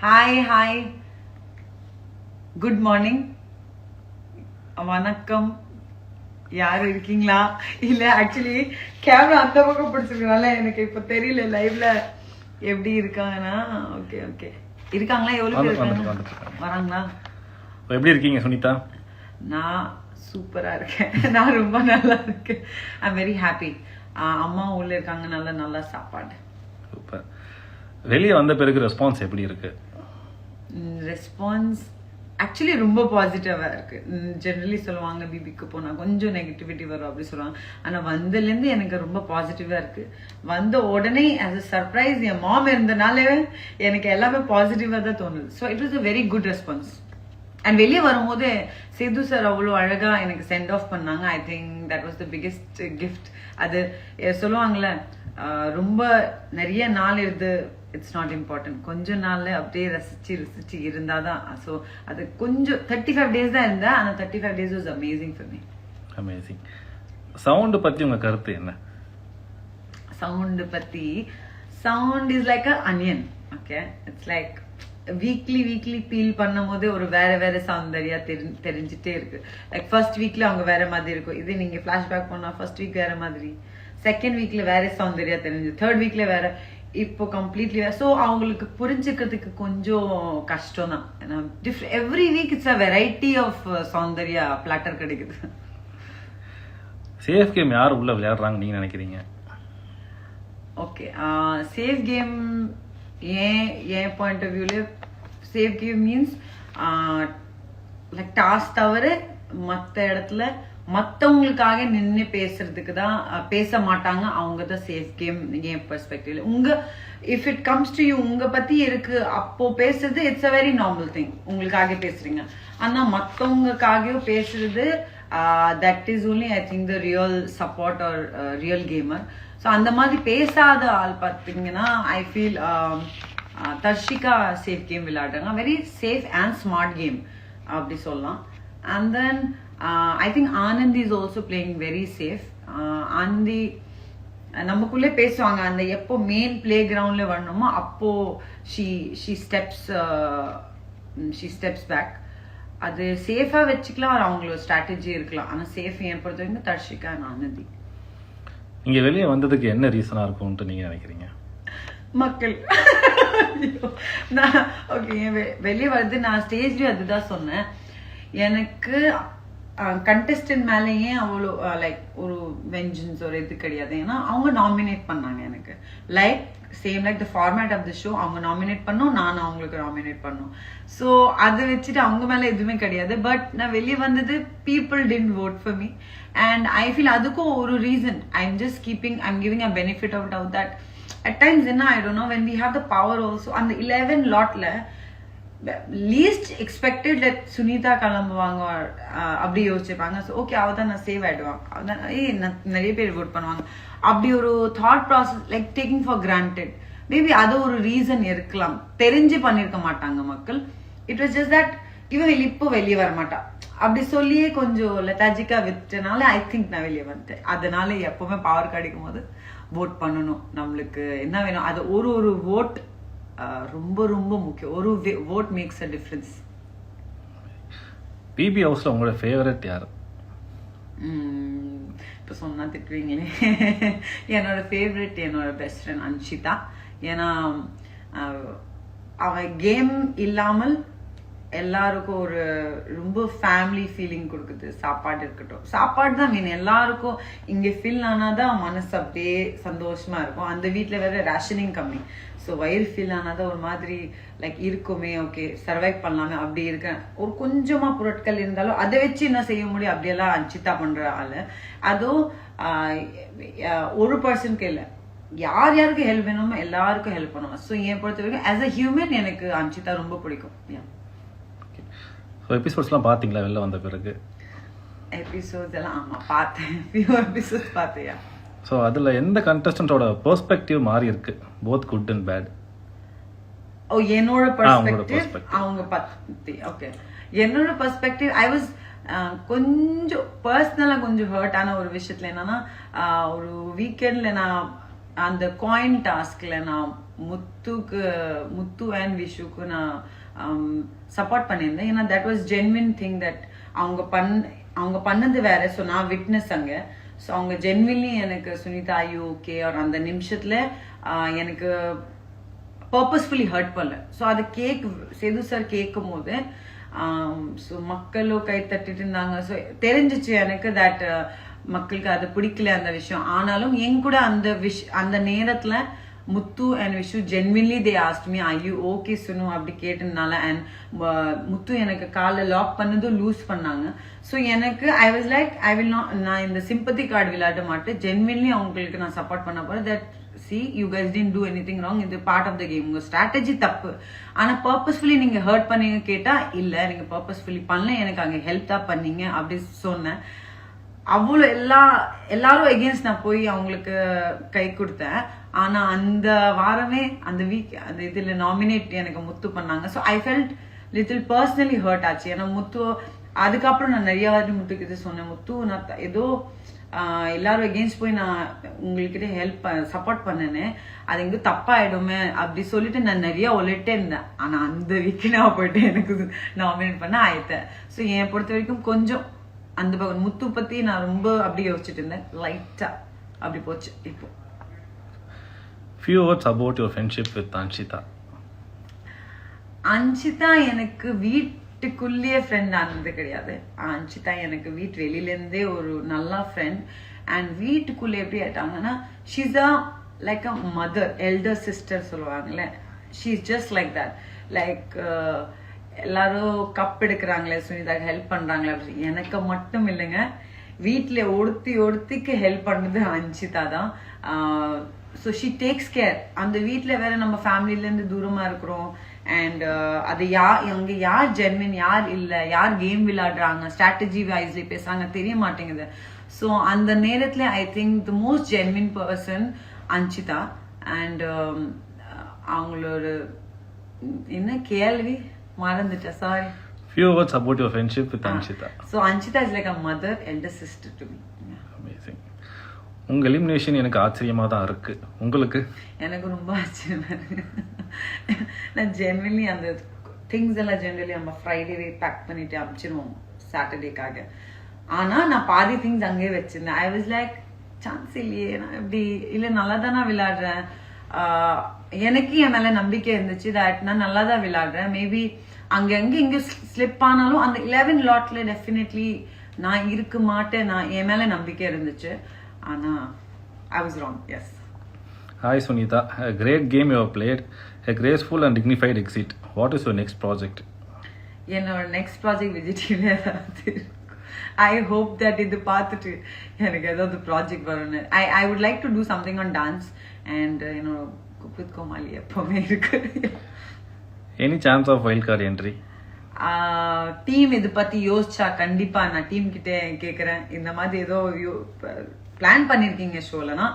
Hi hi good morning வணக்கம். யார் இருக்கீங்களா? இல்ல ஆக்சுவலி கேமரா அந்த பக்கம் பிடிச்சிருக்கனால எனக்கு இப்ப தெரியல லைவ்ல எப்படி இருக்காங்கன்னா ஓகே ஓகே இருக்காங்களா? எவ்வளவு பேர் இருக்காங்க. வராங்களா? எப்படி இருக்கீங்க சுனிதா? நான் சூப்பரா இருக்கேன். நான் ரொம்ப நல்லா இருக்கேன். ஐ வெரி ஹாப்பி அம்மா உள்ள இருக்காங்க. நல்ல நல்ல சாப்பாடு. சூப்பர். வெளியே வந்த பிறகு ரெஸ்பான்ஸ் எப்படி இருக்கு? ரெஸ்பான்ஸ் ஆக்சுவலி ரொம்ப பாசிட்டிவாக இருக்குது ஜென்ரலி சொல்லுவாங்க பிபிக்கு போனால் கொஞ்சம் நெகட்டிவிட்டி வரும் அப்படி சொல்லுவாங்க. ஆனால் வந்ததுலேருந்து எனக்கு ரொம்ப பாசிட்டிவாக இருக்குது வந்த உடனே ஆஸ் அ சர்ப்ரைஸ் என் மாம் இருந்தனால எனக்கு எல்லாமே பாசிட்டிவாக தான் தோணுது. So it was a very good response and வெளியே வரும்போது சேது சார் அவ்வளோ அழகாக எனக்கு சென்ட் ஆஃப் பண்ணாங்க. I think that was the biggest gift அது சொல்லுவாங்களே சொல்லுவாங்கல்ல ரொம்ப நிறைய நாள் இருந்து இட்ஸ் நாட் இம்பார்ட்டன்ட் கொஞ்ச நாள்ல அப்படியே ரசிச்சு ரசிச்சு இருந்தாதான் ஸோ அது கொஞ்சம் தேர்ட்டி ஃபைவ் டேஸ் தான் இருந்தேன் ஆனால் thirty five days was amazing for me amazing sound பத்தி உங்க கருத்து என்ன? சவுண்ட் பத்தி sound is like a onion okay it's like weekly weekly feel பண்ணும்போது ஒரு வேற வேற சௌந்தர்யா தெரி தெரிஞ்சுட்டே இருக்கு. லைக் ஃபர்ஸ்ட் வீக்ல அவங்க வேற மாதிரி இருக்கும். இதே நீங்க ஃபிளாஷ்பேக் பண்ணா ஃபர்ஸ்ட் வீக் வேற மாதிரி. செகண்ட் வீக்ல வேற சௌந்தர்யா தெரிஞ்சு தேர்ட் வீக்ல வேற இப்போ கம்ப்ளீட்லி ஸோ அவங்களுக்கு புரிஞ்சுக்கிறதுக்கு கொஞ்சம் கஷ்டம் தான் ஏன்னா different every week it's a variety of Soundarya platter கிடைக்குது. சேஃப் கேம் யார் உள்ள விளையாடுறாங்க நீங்க நினைக்கிறீங்க? ஓகே சேஃப் கேம் ஏன் என் பாயிண்ட் ஆஃப் வியூல safe game means like task தவிர மற்ற இடத்துல மற்றவங்களுக்காக நின்று பேசுறதுக்கு தான் பேச மாட்டாங்க. அவங்க தான் சேஃப் கேம் என் பெர்ஸ்பெக்டிவ்ல உங்க if it comes to you உங்க பத்தி இருக்கு. அப்போ பேசுறது it's a very normal thing உங்களுக்காக பேசுறீங்க. ஆனா மற்றவங்களுக்காகவும் பேசுறது that is only I think the real support or real gamer so அந்த மாதிரி பேசாத ஆள் பார்த்தீங்கன்னா I feel Darshika safe game விளையாடுறாங்க. Very safe and smart game அப்படி சொல்லலாம். And then I think Anandhi is also playing very safe Anandhi நமக்குள்ளே பேசுவாங்க அந்த எப்போ மெயின் பிளே கிரவுண்ட்ல வரணுமோ அப்போ she she steps she steps back அது சேஃபா வச்சுக்கலாம் அவங்களோட ஸ்ட்ராட்டஜி இருக்கலாம். ஆனா சேஃப் என் பொறுத்த வரைக்கும் தர்ஷிகா ஆனந்தி நீங்க வெளியே வந்ததுக்கு என்ன ரீசனா இருக்கும்னு நீங்க நினைக்கிறீங்க? மக்கள். நான் ஓகே வெளியே வருது நான் ஸ்டேஜ்லயும் அதுதான் சொன்னேன். எனக்கு கண்டெஸ்டன்ட் மேலே ஏன் அவ்வளோ லைக் ஒரு வெஞ்சன்ஸ் ஒரு இது கிடையாது? ஏன்னா அவங்க நாமினேட் பண்ணாங்க எனக்கு. Like same like the format of the show அவங்க நாமினேட் பண்ணோம் நான் அவங்களுக்கு நாமினேட் பண்ணோம். ஸோ அதை வச்சுட்டு அவங்க மேலே எதுவுமே கிடையாது. பட் நான் வெளியே வந்தது people tend vote for me and I feel அதுக்கும் ஒரு reason I am just keeping I am giving a benefit out of that at times என்ன ஆயிடும் when we have the power also அந்த இலெவன் லாட்டில் least expected let Sunitha கிளம்புவாங்க அப்படி யோசிச்சிருப்பாங்க so okay அவள் தான் நான் சேவ் ஆயிடுவாங்க அவதான் ஏய் நிறைய பேர் ஓட் பண்ணுவாங்க. அப்படி ஒரு thought process like taking for granted maybe அது ஒரு ரீசன் இருக்கலாம். தெரிஞ்சு பண்ணிருக்க மாட்டாங்க மக்கள். இட் வாஸ் ஜஸ்ட் தட் இவன் இப்போ வெளியே வரமாட்டா அப்படி சொல்லியே கொஞ்சம் லெத்தாஜிக்கா விட்டனால ஐ திங்க் நான் வெளியே வந்துட்டேன். அதனால எப்பவுமே பவர் கிடைக்கும் போது ஓட் பண்ணணும். நம்மளுக்கு என்ன வேணும்? அது ஒரு ஒரு ஓட் ரொம்ப ரொம்ப முக்கியம். ஒரு vote makes a difference BB ஹவுஸ்ல உங்களோட ஃபேவரட் யார்? இப்போ சொன்னா திட்டுவீங்களே. என்னோட ஃபேவரட் என்னோட பெஸ்ட் ஃப்ரெண்ட் அன்ஷிதா. ஏன்னா ஆஹ் அவ கேம் இல்லாமல் எல்லாருக்கும் ஒரு ரொம்ப ஃபேமிலி ஃபீலிங் கொடுக்குது. சாப்பாடு இருக்கட்டும். சாப்பாடு தான் மீன் எல்லாருக்கும் இங்கே ஃபில் ஆனாதான் மனசு அப்படியே சந்தோஷமா இருக்கும். அந்த வீட்டில் வேற ரேஷனிங் கம்மி. ஸோ வயிறு ஃபில் ஆனாதான் ஒரு மாதிரி லைக் இருக்குமே ஓகே சர்வைவ் பண்ணலாமே அப்படி இருக்கேன். ஒரு கொஞ்சமாக பொருட்கள் இருந்தாலும் அதை வச்சு என்ன செய்ய முடியும்? அப்படியெல்லாம் அஞ்சித்தா பண்ற ஆளு. அதுவும் ஒரு பர்சனுக்கு இல்லை. யார் யாருக்கு ஹெல்ப் வேணுமோ எல்லாருக்கும் ஹெல்ப் பண்ணுவோம் ஸோ என் பொறுத்த வரைக்கும் ஆஸ் அ ஹியூமன் எனக்கு அஞ்சிதா ரொம்ப பிடிக்கும். ஏன் ஸோ எபிசோட்ஸ்லாம் பார்த்தீங்களா வெளில வந்த பிறகு? எபிசோட்ஸ் எல்லாம் ஆமா பார்த்தேன். ஃபியூ எபிசோட்ஸ் பார்த்தியா? ஸோ அதில் எந்த கண்டஸ்டன்ட்டோட பெர்ஸ்பெக்டிவ் மாறி இருக்கு? Both good and bad oh என்னோட பெர்ஸ்பெக்டிவ். அவங்க பத்தி ஓகே என்னோட பெர்ஸ்பெக்டிவ் ஐ வாஸ் கொஞ்சம் பர்சனலா கொஞ்சம் ஹர்ட் ஆன ஒரு விஷயத்துல என்னன்னா ஒரு வீக்கெண்ட்ல நான் அந்த காயின் டாஸ்க்ல நான் முத்துக்கு முத்து அண்ட் விஷுக்கு நான் Um, சப்போர்ட் பண்ணியிருந்தேன். ஏன்னா that was genuine thing that அவங்க பண் அவங்க பண்ணது வேற. ஸோ நான் விட்னஸ் அங்கே. ஸோ அவங்க ஜென்வின்லி எனக்கு சுனிதா ஐயோ ஓகே அவர் அந்த நிமிஷத்தில் எனக்கு பர்பஸ்ஃபுல்லி ஹர்ட் பண்ணல. ஸோ அது கேக் சேது சார் கேட்கும் போது ஸோ um, மக்களும் கை தட்டிட்டு இருந்தாங்க. ஸோ தெரிஞ்சிச்சு எனக்கு தட் uh, மக்களுக்கு அது பிடிக்கல அந்த விஷயம். ஆனாலும் என் கூட அந்த விஷ் அந்த நேரத்தில் Muthu and Vishu genuinely they asked me I you okay சுனு அப்படி கேட்டதுனால அண்ட் முத்து uh, எனக்கு காலை லாக் பண்ணதும் லூஸ் பண்ணாங்க. ஸோ எனக்கு I was like I will not நான் இந்த சிம்பத்தி கார்டு விளையாட மாட்டேன். ஜென்வின்லி அவங்களுக்கு நான் சப்போர்ட் பண்ண போகிறேன் that see you guys didn't do anything wrong இது பார்ட் ஆஃப் த கேம் உங்கள் ஸ்ட்ராட்டஜி தப்பு. ஆனால் பர்பஸ்ஃபுல்லி நீங்கள் ஹர்ட் பண்ணீங்க கேட்டால் இல்லை நீங்கள் பர்பஸ்ஃபுல்லி பண்ணல. எனக்கு அங்கே ஹெல்ப் தான் பண்ணீங்க. அப்படி சொன்னேன். அவ்வளோ எல்லா எல்லாரும் எகேன்ஸ்ட் நான் போய் அவங்களுக்கு கை கொடுத்தேன். ஆனால் அந்த வாரமே அந்த வீக் அந்த இதில் நாமினேட் எனக்கு முத்து பண்ணாங்க. So I felt little personally hurt ஆச்சு. ஏன்னா முத்து அதுக்கப்புறம் நான் நிறைய வாட்டி முத்துக்கு இது சொன்னேன். முத்து நான் ஏதோ எல்லாரும் எகேன்ஸ்ட் போய் நான் உங்கள்கிட்ட ஹெல்ப் சப்போர்ட் பண்ணேன்னு அது எங்கே தப்பாயிடுமே அப்படி சொல்லிட்டு நான் நிறைய ஒலிட்டே இருந்தேன். ஆனால் அந்த வீக்கு நான் போயிட்டு எனக்கு நாமினேட் பண்ண ஆயிட்டேன். ஸோ என் பொறுத்த வரைக்கும் கொஞ்சம் அந்த பக்கம் முத்து பத்தி நான் ரொம்ப அப்படி யோசிச்சுட்டு இருந்தேன். லைட்டா அப்படி போச்சு இப்போ. Few words about your friendship with Anshitha Anshitha எனக்கு வீட்டுக்குள்ளேயே ஃப்ரெண்ட் ஆனது கிடையாது. அன்ஷிதா எனக்கு வீட்டு வெளியில இருந்தே ஒரு நல்ல ஃப்ரெண்ட் அண்ட் வீட்டுக்குள்ள எப்படி ஆயிட்டாங்கன்னா she's like a mother elder sister சொல்லுவாங்கல்ல. She's just like that like எல்லாரும் கப் எடுக்கிறாங்களே சுனிதாக்கு ஹெல்ப் பண்றாங்களே அப்படி எனக்கு மட்டும் இல்லைங்க. வீட்டில் ஒருத்தி ஒருத்திக்கு ஹெல்ப் பண்ணது அஞ்சிதா தான். ஸோ ஷீ டேக்ஸ் கேர் அந்த வீட்டில் வேற நம்ம ஃபேமிலியிலேருந்து தூரமாக இருக்கிறோம். அண்ட் அது யார் இவங்க யார் ஜென்மின் யார் இல்லை யார் கேம் விளையாடுறாங்க ஸ்ட்ராட்டஜி வைஸ்ல பேசுறாங்க தெரிய மாட்டேங்குது. ஸோ அந்த நேரத்துல I think the most genuine person Anjitha. And அவங்களோட என்ன கேள்வி? மறந்துட்டேன் sorry few words about your friendship with Anshitha so Anshitha is like a mother elder sister to me amazing உங்க எலிமினேஷன் எனக்கு ஆச்சரியமா தான் இருக்கு. உங்களுக்கு? எனக்கு ரொம்ப ஆச்சரியமா இருக்கு. நான் ஜென்ரலி அந்த திங்ஸ் எல்லாம் ஜென்ரலி நம்ம ஃப்ரைடேவே பேக் பண்ணிட்டு அனுப்பிச்சிருவோம் சாட்டர்டேக்காக ஆனா நான் பாதி திங்ஸ் அங்கேயே வச்சிருந்தேன். ஐ வாஸ் லைக் சான்ஸ் இல்லையே நான் இப்படி இல்ல நல்லா தானே விளையாடுறேன் எனக்கு என் மேல நம்பிக்கை இருந்துச்சு. தட் நான் நல்லா தான் விளையாடுறேன். மேபி அங்க அங்க இங்க ஸ்லிப் ஆனாலும் அந்த லெவன் லாட்ல டெஃபினெட்லி நான் இருக்க மாட்டேன். நான் என் மேல நம்பிக்கை இருந்துச்சு. ஆனா I was wrong yes hi Sunitha game you have played. A graceful and dignified exit. What is your next project? என்னோட நெக்ஸ்ட் ப்ராஜெக்ட் விஜய் டிவில ஏதாவது ஐ ஹோப் தட் இது பார்த்துட்டு எனக்கு ஏதாவது ப்ராஜெக்ட் வரும்னு. I I would like to do something on dance and என்னோட cook with Comali எப்பவுமே இருக்கு. Any chance of wild card entry? Team இது பத்தி யோசிச்சா கண்டிப்பா நான் டீம் கிட்ட கேக்குறேன். இந்த மாதிரி ஏதோ பிளான் பண்ணிருக்கீங்க ஷோலனா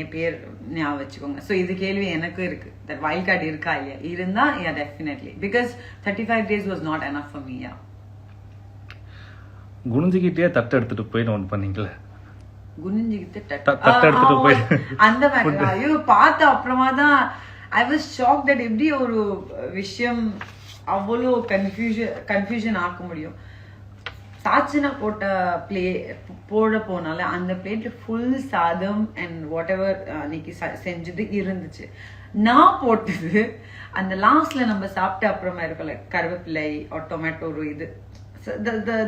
என் பேர் ஞாபகம் வச்சுக்கோங்க. ஸோ இது கேள்வி எனக்கும் இருக்கு. தட் வைல்ட் கார்டு இருக்கா இல்லையா? இருந்தா yeah definitely because thirty five days was not enough for me yeah குனிஞ்சுக்கிட்டே தட்டு எடுத்துட்டு போய் ஒன்று பண்ணீங்களே? குனிஞ்சுக்கிட்டு தட்டு தட்டு எடுத்துட்டு போய் அந்த ஐயோ பார்த்த அப்புறமா தான் ஐ வாஸ் ஷாக் தட் எப்படி ஒரு விஷயம் அவ்வளோ கன்ஃபியூஷன் கன்ஃபியூஷன் ஆக்க முடியும். சாச்சினா போட்ட பிளே போட போனால அந்த பிளேட்ல ஃபுல் சாதம் அண்ட் வாட் எவர் அன்னைக்கு செஞ்சது இருந்துச்சு. நான் போட்டது அந்த லாஸ்ட்ல நம்ம சாப்பிட்ட அப்புறமா இருக்கல கருவேப்பிலை டொமேட்டோ ஒரு இது.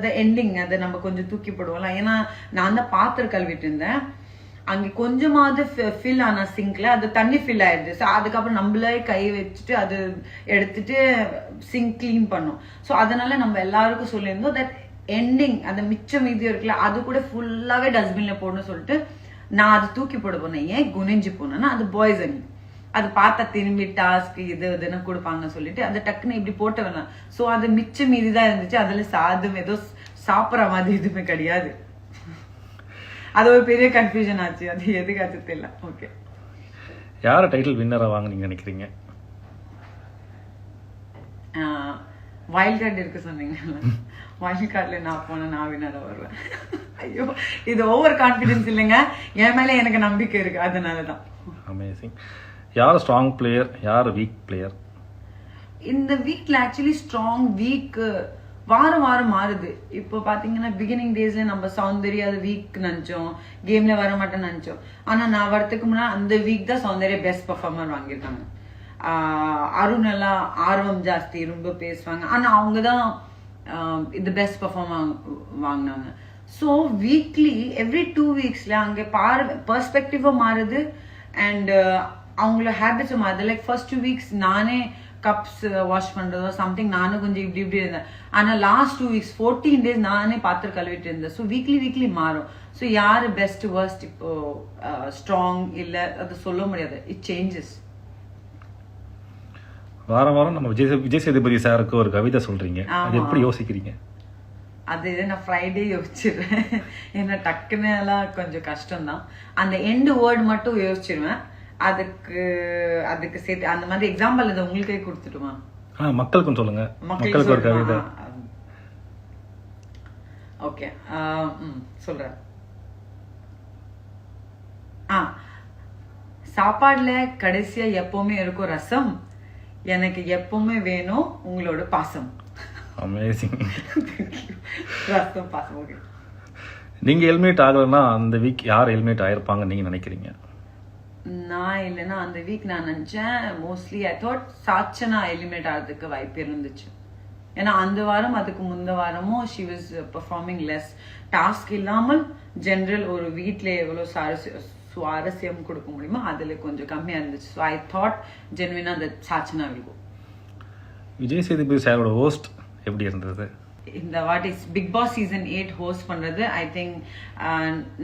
த எண்டிங் அதை நம்ம கொஞ்சம் தூக்கி போடுவோம்ல. ஏன்னா நான் தான் பாத்திரம் கழுவிட்டு இருந்தேன். அங்க கொஞ்சமாவது ஃபில் ஆன சிங்க்ல அது தண்ணி ஃபில் ஆயிடுது ஸோ அதுக்கப்புறம் நம்மளே கை வச்சுட்டு அது எடுத்துட்டு சிங்க் க்ளீன் பண்ணோம். ஸோ அதனால நம்ம எல்லாருக்கும் சொல்லியிருந்தோம் தட் எண்டிங் அந்த மிச்சம் மீதி இருக்குல்ல அது கூட ஃபுல்லாவே டஸ்ட்பின்ல போடணும்னு சொல்லிட்டு நான் அது தூக்கி போட போனேன். ஏன்? குனிஞ்சு போனேன்னா அது பாய்சன் அது பார்த்தா திரும்பி டாஸ்க் இது இதுன்னு கொடுப்பாங்கன்னு சொல்லிட்டு அந்த டக்குன்னு இப்படி போட்ட வேணாம். ஸோ அது மிச்சம் மீதி தான் இருந்துச்சு. அதுல சாதம் ஏதோ சாப்பிட்ற மாதிரி எதுவுமே கிடையாது. அது ஒரு பெரிய கன்ஃபியூஷன் ஆச்சு. அது எதுக்காச்சும் தெரியல. ஓகே யாரை டைட்டில் வின்னரா வாங்க நீங்க நினைக்கிறீங்க? வைல்ட் கார்டு இருக்கு சொன்னீங்கல்ல. வைல்ட் கார்டுல நான் போன நான் வினரா வருவேன். ஐயோ இது ஓவர் கான்ஃபிடன்ஸ் இல்லைங்க. என் மேல எனக்கு நம்பிக்கை இருக்கு. அதனாலதான். அமேசிங் யார் ஸ்ட்ராங் பிளேயர் யார் வீக் பிளேயர் இந்த வீக்ல ஆக்சுவலி ஸ்ட்ராங் வீக் வாரம் வாரம் மாறுது. இப்போ பாத்தீங்கன்னா பிகினிங் டேஸ்ல நம்ம சௌந்தர்யா அது வீக் நினைச்சோம். கேம்ல வர மாட்டேன்னு நினைச்சோம். ஆனா நான் வரதுக்கு முன்னாடி அந்த வீக் தான் சௌந்தர்யா பெஸ்ட் பர்ஃபார்மர் வாங்கியிருக்காங்க. அருண் எல்லாம் ஆர்வம் ஜாஸ்தி ரொம்ப பேசுவாங்க. ஆனா அவங்க தான் இது பெஸ்ட் பர்ஃபார்ம் வாங்கினாங்க. ஸோ வீக்லி எவ்ரி டூ வீக்ஸ்ல அங்கே பார்வை பெர்ஸ்பெக்டிவும் மாறுது. அண்ட் அவங்கள ஹேபிட்ஸும் மாறுது. லைக் ஃபர்ஸ்ட் டூ வீக்ஸ் நானே கப்ஸ் வாஷ் பண்றதோ சம்திங் நானும் கொஞ்சம் இப்படி இப்படி இருந்தேன். ஆனா last two weeks fourteen days நானே பாத்திரம் கழுவிட்டு இருந்தேன். ஸோ வீக்லி வீக்லி மாறும். ஸோ யாரு பெஸ்ட் worst இப்போ ஸ்ட்ராங் இல்ல அது சொல்ல முடியாது. இட் சேஞ்சஸ் வாரம் வாரம் நம்ம விஜய் விஜய் சேதுபதி சாருக்கு ஒரு கவிதை சொல்றீங்க. அது. எப்படி யோசிக்கிறீங்க? அது நான் ஃப்ரைடே யோசிச்சிருவேன். ஏன்னா டக்குன்னு எல்லாம் கொஞ்சம் கஷ்டம்தான். அந்த எண்டு வேர்டு மட்டும் யோசிச்சிருவேன். அதுக்கு அதுக்கு சேர்த்து அந்த மாதிரி எக்ஸாம்பிள் இதை உங்களுக்கே கொடுத்துட்டுமா? ஆ மக்களுக்கும் சொல்லுங்க. மக்களுக்கு ஒரு கவிதை. ஓகே சொல்றேன். ஆ சாப்பாடுல கடைசியா எப்பவுமே இருக்கும் ரசம் எனக்கு எப்பவுமே வேணும் உங்களோட பாசம். அமேசிங் ரசம் பாசம் ஓகே நீங்க ஹெல்மெட் ஆகலைன்னா அந்த வீக் யார் ஹெல்மெட் ஆயிருப்பாங்க நீங்க நினைக்கிறீங்க? நான் இல்லைன்னா அந்த வீக் நான் நினச்சேன். Mostly I thought Sachana eliminate ஆகிறதுக்கு வாய்ப்பு இருந்துச்சு. ஏன்னா அந்த வாரம் அதுக்கு முந்த வாரமும் she was performing less task இல்லாமல் ஜென்ரல் ஒரு வீட்டில் எவ்வளவு சுவாரஸ்ய சுவாரஸ்யம் கொடுக்க முடியுமோ அதுல கொஞ்சம் கம்மியாக இருந்துச்சு. ஸோ ஐ தாட் ஜென்வினா அந்த சாச்சனா விழுகும் விஜய் சேதுபதி சாரோட ஹோஸ்ட் எப்படி இருந்தது? இந்த what is Bigg Boss season eight host பண்றது ஐ திங்க்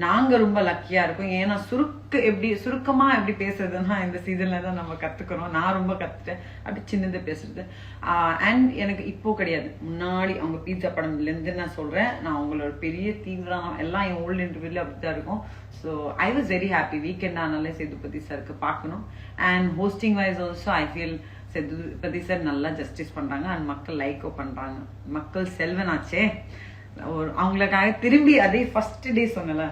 நாங்க ரொம்ப லக்கியா இருக்கோம். ஏன்னா சுருக்க எப்படி சுருக்கமா எப்படி பேசுறதுன்னா இந்த சீசன்ல தான் நம்ம கத்துக்கிறோம். நான் ரொம்ப கத்துட்டேன். அப்படி சின்னது பேசுறது. அண்ட் எனக்கு இப்போ கிடையாது. முன்னாடி அவங்க பீட்சா படம்ல இருந்து நான் சொல்றேன். நான் அவங்களோட பெரிய தீவிரம் எல்லாம் என் ஓல்டு இன்டர்வியூல அப்படிதான் இருக்கும். So I was very happy weekend ஆனாலே சேதுபதி சாருக்கு பார்க்கணும். And hosting wise also I feel Sethupathi sir நல்லா ஜஸ்டிஸ் பண்றாங்க அண்ட் மக்கள் லைக்கோ பண்றாங்க. மக்கள் செல்வனாச்சே. ஒரு அவங்களுக்காக திரும்பி அதே ஃபர்ஸ்ட் டே சொன்னல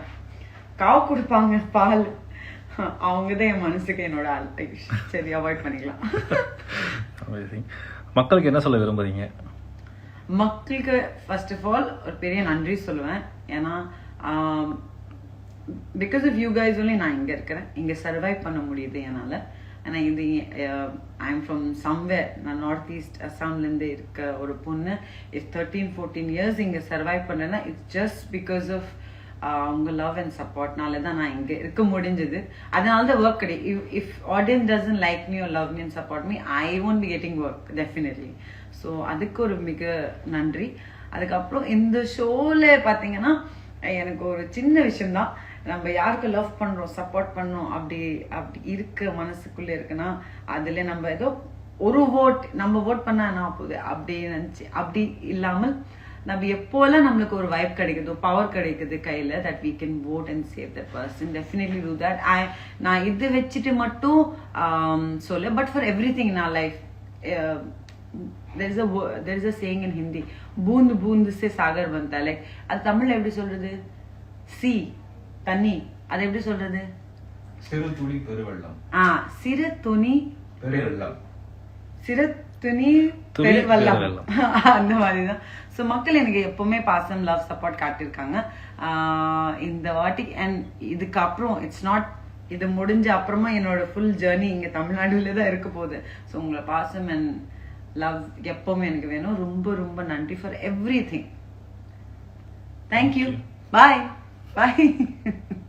காவு கொடுப்பாங்க பால். அவங்க தான் என் மனசுக்கு என்னோட ஆள் சரி அவாய்ட் பண்ணிக்கலாம். மக்களுக்கு என்ன சொல்ல விரும்புறீங்க? மக்களுக்கு ஃபர்ஸ்ட் ஆஃப் ஆல் ஒரு பெரிய நன்றி சொல்லுவேன். ஏன்னா because of you guys only நான் இங்க இருக்கிறேன். இங்க சர்வைவ் பண்ண முடியுது என்னால. ஏன்னா இது ஐ ஃப்ரம் சம்வேர் நான் நார்த் ஈஸ்ட் அஸ்ஸாம்லேருந்து இருக்க ஒரு பொண்ணு. இஃப் தேர்ட்டீன் ஃபோர்டீன் இயர்ஸ் இங்கே சர்வைவ் பண்ணேன்னா இட்ஸ் ஜஸ்ட் பிகாஸ் ஆஃப் உங்க லவ் அண்ட் சப்போர்ட்னால தான் நான் இங்கே இருக்க முடிஞ்சது. அதனால தான் ஒர்க் கிடையாது if if audience doesn't like me ஒரு love me and support me I won't be getting work definitely so அதுக்கு ஒரு மிக நன்றி. அதுக்கப்புறம் இந்த ஷோவில் பார்த்தீங்கன்னா எனக்கு ஒரு சின்ன விஷயம்தான். நம்ம யாருக்கு லவ் பண்றோம் சப்போர்ட் பண்ணோம் அப்படி அப்படி இருக்க மனசுக்குள்ள இருக்குன்னா அதுல நம்ம ஏதோ ஒரு ஓட் நம்ம ஓட் பண்ணா என்ன போகுது அப்படி நினைச்சு அப்படி இல்லாமல் நம்ம எப்போல்லாம் நம்மளுக்கு ஒரு வைப் கிடைக்குதோ பவர் கிடைக்குது கையில that we can vote and save that person definitely do that I நான் இது வச்சுட்டு மட்டும் சொல்ல பட் ஃபார் எவ்ரி திங் நான் life there is a is a wo- there is a saying in hindi அது தமிழ்ல எப்படி சொல்றது? சி தண்ணி. அது எப்படி சொல்றது? சிறு துளி பெருவெள்ளம். ஆ சிறு துணி பெருவெள்ளம். சிறு துணி பெருவெள்ளம். அந்த மாதிரி தான் ஸோ மக்கள் எனக்கு எப்பவுமே பாசம் லவ் சப்போர்ட் காட்டியிருக்காங்க. இந்த வாட்டி அண்ட் இதுக்கு அப்புறம் இட்ஸ் நாட் இது முடிஞ்ச அப்புறமா என்னோட ஃபுல் ஜேர்னி இங்க தமிழ்நாடுல தான் இருக்க போகுது. ஸோ உங்களை பாசம் அண்ட் லவ் எப்பவுமே எனக்கு வேணும். ரொம்ப ரொம்ப நன்றி for everything thank you bye bye